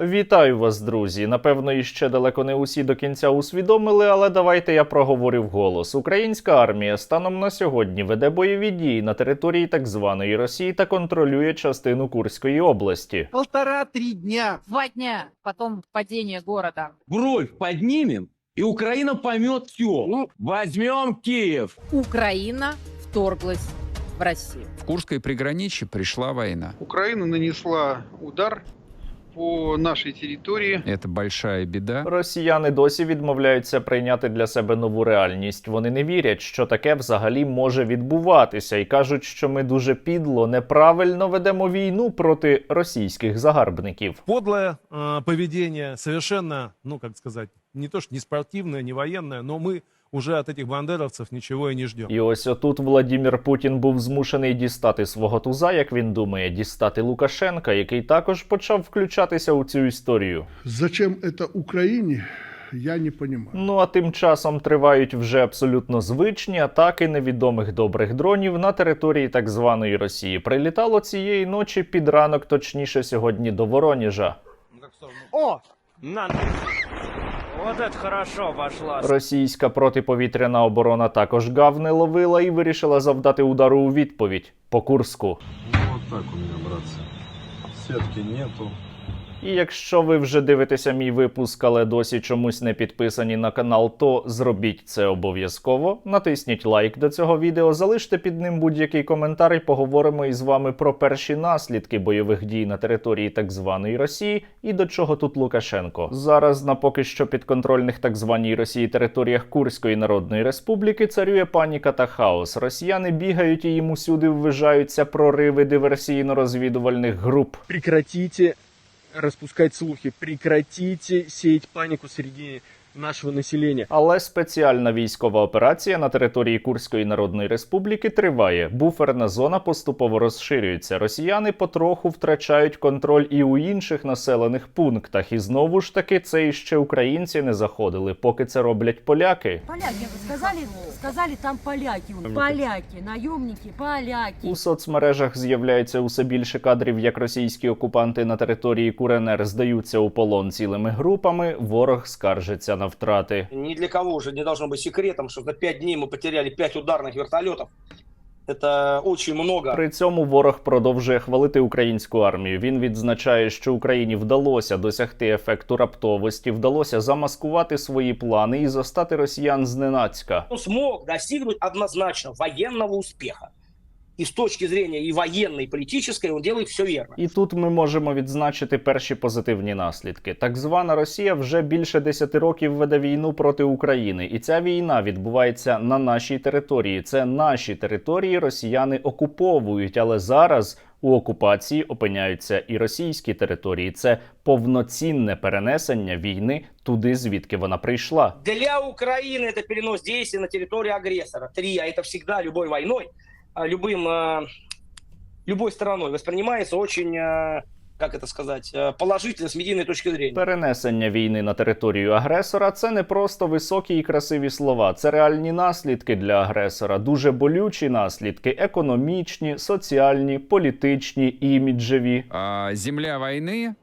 Вітаю вас, друзі. Напевно, іще далеко не усі до кінця усвідомили, але давайте я проговорю вголос. Українська армія станом на сьогодні веде бойові дії на території так званої Росії та контролює частину Курської області. Полтора-три дня. Два дня, потом падение города. Бровь поднимем, и Украина поймет все. Возьмем Киев. Украина вторглась в Россию. В Курское приграничье пришла война. Украина нанесла удар по нашей территории. Это большая беда. Росіяни досі відмовляються прийняти для себе нову реальність. Вони не вірять, що таке взагалі може відбуватися, і кажуть, що ми дуже підло, неправильно ведемо війну проти російських загарбників. подлое э, поведение, совершенно, ну, как сказать, не то что не спортивное, не военное, но мы уже от этих бандеровцев ничего и не ждем. І ось отут Владімір Путін був змушений дістати свого туза, як він думає, дістати Лукашенка, який також почав включатися у цю історію. Зачем это Украине, я не понимаю. Ну а тим часом тривають вже абсолютно звичні атаки невідомих добрих дронів на території так званої Росії. Прилітало цієї ночі під ранок, точніше сьогодні до Вороніжа. О! На! Вот это хорошо пошла. Російська протиповітряна оборона також гав не ловила і вирішила завдати удару у відповідь по Курску. Ну, вот так у мене, братці. Сетки нету. І якщо ви вже дивитеся мій випуск, але досі чомусь не підписані на канал, то зробіть це обов'язково. Натисніть лайк до цього відео, залиште під ним будь-який коментар і поговоримо із вами про перші наслідки бойових дій на території так званої Росії і до чого тут Лукашенко. Зараз на поки що підконтрольних так званій Росії територіях Курської Народної Республіки царює паніка та хаос. Росіяни бігають і їм усюди ввижаються прориви диверсійно-розвідувальних груп. прекратите распускать слухи, прекратите сеять панику среди нашего населения. Але спеціальна військова операція на території Курської Народної Республіки триває. Буферна зона поступово розширюється. Росіяни потроху втрачають контроль і у інших населених пунктах. І знову ж таки, це іще українці не заходили, поки це роблять поляки. Поляки сказали, сказали там поляки. Поляки, наемники, поляки. У соцмережах з'являється усе більше кадрів, як російські окупанти на території КУРНР здаються у полон цілими групами. Ворог скаржиться на втрати. Ни для кого уже не должно быть секретом, что за пять дней мы потеряли пять ударных вертолетов. Это очень много. При цьому ворог продовжує хвалити українську армію. Він відзначає, що Україні вдалося досягти ефекту раптовості, вдалося замаскувати свої плани і застати росіян зненацька. Он смог достигнуть однозначно военного успеха. И с точки зрения и военной, и политической он делает все верно. І тут ми можемо відзначити перші позитивні наслідки. Так звана Росія вже більше 10 років веде війну проти України, і ця війна відбувається на нашій території. Це наші території росіяни окуповують, але зараз. У окупації опиняються і російські території. Це повноцінне перенесення війни туди, звідки вона прийшла. Для Украины это перенос действий на территорию агрессора. Три, а это всегда любой войной, а, любым, э, любой стороной воспринимается очень, э, как это сказать, э, положительно с медийной точки зрения. Перенесення війни на територію агресора це не просто високі і красиві слова, це реальні наслідки для агресора, дуже болючі наслідки: економічні, соціальні, політичні, іміджеві. А земля войны,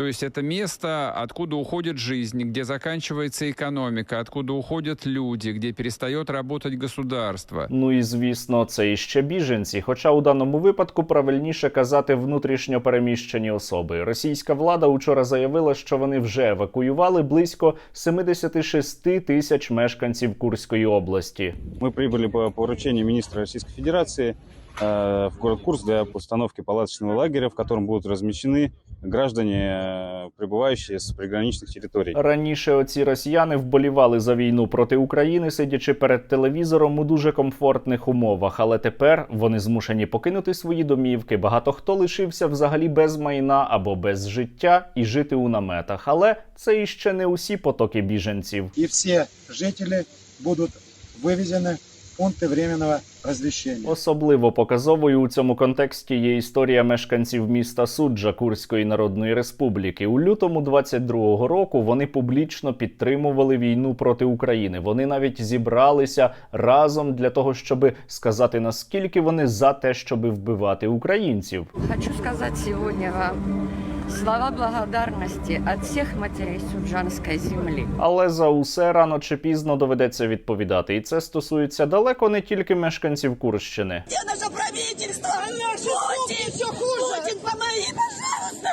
то есть это место, откуда уходит жизнь, где заканчивается экономика, откуда уходят люди, где перестает работать государство. Ну і звісно, це іще біженці. Хоча у даному випадку правильніше казати внутрішньо переміщені особи. Російська влада учора заявила, що вони вже евакуювали близько 76 тисяч мешканців Курської області. Мы прибыли по поручению министра Российской Федерации э, в город Курск для установки палаточного лагеря, в котором будут размещены граждане, э, прибывающие с приграничных территорий. Раніше оці росіяни вболівали за війну проти України, сидячи перед телевізором у дуже комфортних умовах. Але тепер вони змушені покинути свої домівки. Багато хто лишився взагалі без майна або без життя і жити у наметах. Але це іще не усі потоки біженців. И все жители будут вывезены в пункты временного развлечения. Особливо показовою у цьому контексті є історія мешканців міста Суджа Курської Народної Республіки. У лютому 22-го року вони публічно підтримували війну проти України. Вони навіть зібралися разом для того, щоб сказати наскільки вони за те, щоб вбивати українців. Хочу сказать сегодня вам слова благодарности от всех матерей Суджанской земли. Але за усе рано чи пізно доведеться відповідати, і це стосується далеко не тільки мешканців Курщини. Где наше правительство? Путин, все хуже. Путин, помоги, пожалуйста.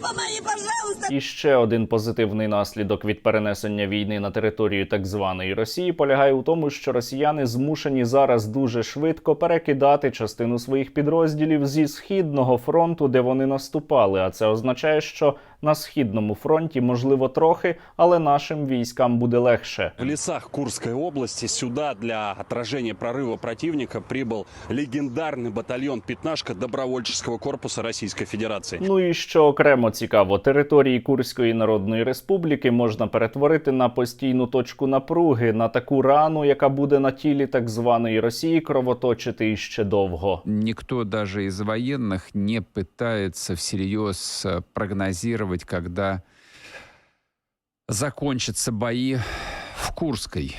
Помоги, пожалуйста. І ще один позитивний наслідок від перенесення війни на територію так званої Росії полягає у тому, що росіяни змушені зараз дуже швидко перекидати частину своїх підрозділів зі східного фронту, де вони наступали. А це означає, що на східному фронті можливо трохи, але нашим військам буде легше. В лесах Курской области сюда для отражения прорыва противника прибыл легендарный батальон «Пятнашка» добровольческого корпуса Российской Федерации. Ну і що окремо цікаво, території Курської Народної Республіки можна перетворити на постійну точку напруги, на таку рану, яка буде на тілі так званої Росії кровоточити іще довго. Никто даже из военных не пытается всерьез э, прогнозировать, когда закончатся бои в Курской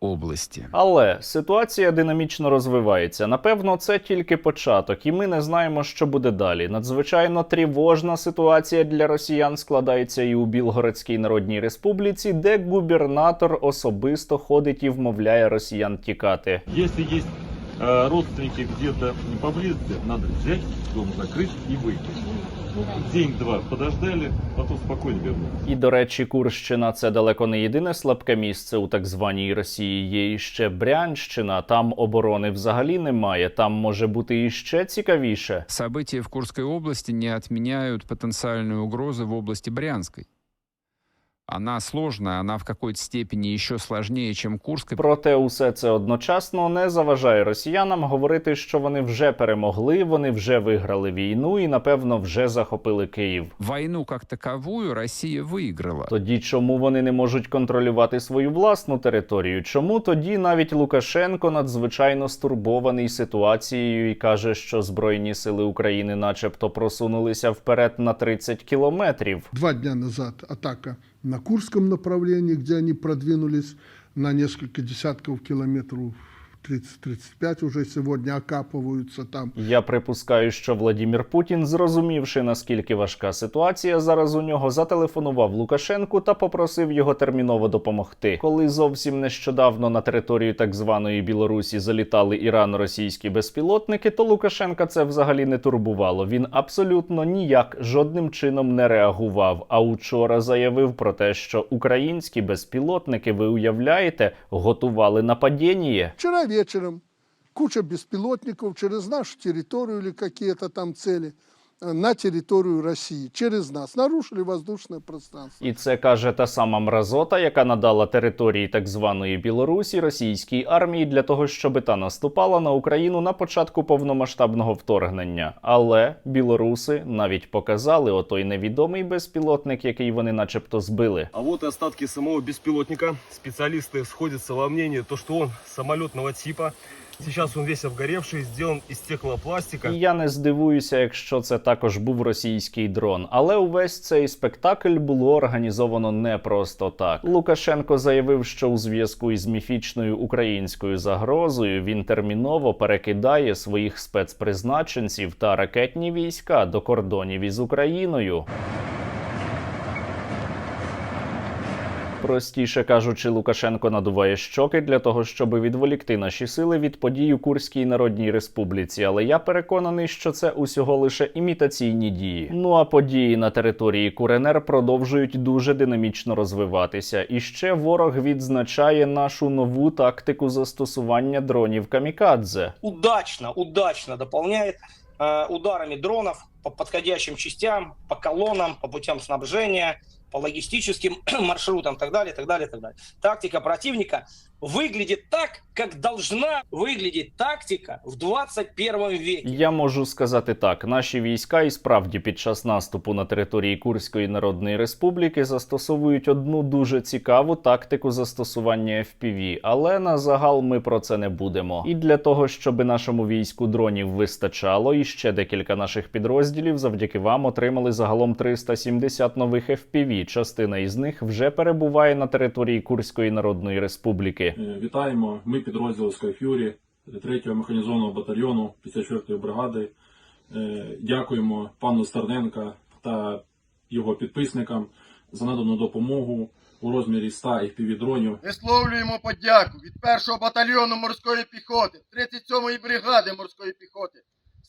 области. Але ситуація динамічно розвивається. Напевно, це тільки початок, і ми не знаємо, що буде далі. Надзвичайно тривожна ситуація для росіян складається і у Білгородській Народній Республіці, де губернатор особисто ходить і вмовляє росіян тікати. Если есть э, родственники где-то не поблизости, надо взять, дом закрыть и выйти. День-два подождали, потом спокойно вернуться. І до речі, Курщина це далеко не єдине слабке місце у так званій Росії. Є іще Брянщина. Там оборони взагалі немає. Там може бути іще цікавіше. События в Курській області не відміняють потенціальної угрозу в області Брянской. Она сложная, она в какой-то степени еще сложнее, чем Курская. Проте усе це одночасно не заважає росіянам говорити, що вони вже перемогли, вони вже виграли війну і напевно вже захопили Київ. Войну как таковую Россия выиграла. Тоді чому вони не можуть контролювати свою власну територію? Чому тоді навіть Лукашенко надзвичайно стурбований ситуацією і каже, що збройні сили України, начебто, просунулися вперед на 30 кілометрів? Два дня назад атака на Курском направлении, где они продвинулись на несколько десятков километров, 30-35 уже сегодня окапываются там. Я припускаю, що Владімір Путін, зрозумівши наскільки важка ситуація зараз у нього, зателефонував Лукашенку та попросив його терміново допомогти. Коли зовсім нещодавно на територію так званої Білорусі залітали ірано-російські безпілотники, то Лукашенка це взагалі не турбувало. Він абсолютно ніяк жодним чином не реагував. А учора заявив про те, що українські безпілотники, ви уявляєте, готували нападіння. Вчера вечером. Куча беспилотников через нашу территорию или какие-то там цели на территорию России, через нас, нарушили воздушное пространство. І це каже та сама мразота, яка надала території так званої Білорусі російській армії для того, щоб та наступала на Україну на початку повномасштабного вторгнення. Але білоруси навіть показали отой невідомий безпілотник, який вони, начебто, збили. А вот и остатки самого беспилотника. Специалисты сходятся во мнении, то, что он самолетного типа. Сейчас он весь обгоревший, сделан из стеклопластика. І я не здивуюся, якщо це також був російський дрон. Але увесь цей спектакль було організовано не просто так. Лукашенко заявив, що у зв'язку із міфічною українською загрозою він терміново перекидає своїх спецпризначенців та ракетні війська до кордонів із Україною. Простіше кажучи, Лукашенко надуває щоки для того, щоб відволікти наші сили від подій у Курській Народній Республіці. Але я переконаний, що це усього лише імітаційні дії. Ну а події на території КУРНР продовжують дуже динамічно розвиватися. І ще ворог відзначає нашу нову тактику застосування дронів камікадзе. Удачно, удачно дополняет э, ударами дронов по подходящим частям, по колоннам, по путям снабжения, по логистическим маршрутам, так далее, так далее, так далее. Тактика противника выглядит так, как должна выглядеть тактика в 21 веке. Я можу сказати так: наші війська і справді під час наступу на території Курської Народної Республіки застосовують одну дуже цікаву тактику застосування FPV, але на загал ми про це не будемо. І для того, щоб нашому війську дронів вистачало, і ще декілька наших підрозділів завдяки вам отримали загалом 370 нових FPV. Частина із них вже перебуває на території Курської Народної Республіки. Е, Вітаємо. Ми підрозділ Skyfury 3-го механізованого батальйону 54-ї бригади. Е, Дякуємо пану Стерненка та його підписникам за надану допомогу у розмірі 100 FPV-дронів. Висловлюємо подяку від 1-го батальйону морської піхоти, 37-ї бригади морської піхоти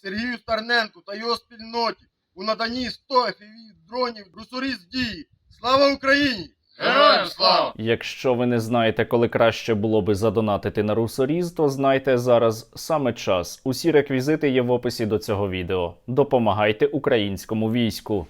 Сергію Старненку та його спільноті у наданні 100 FPV-дронів «Русоріз дії. Слава Україні! Героям слава! Якщо ви не знаєте, коли краще було би задонатити на русоріз, то знайте зараз саме час. Усі реквізити є в описі до цього відео. Допомагайте українському війську.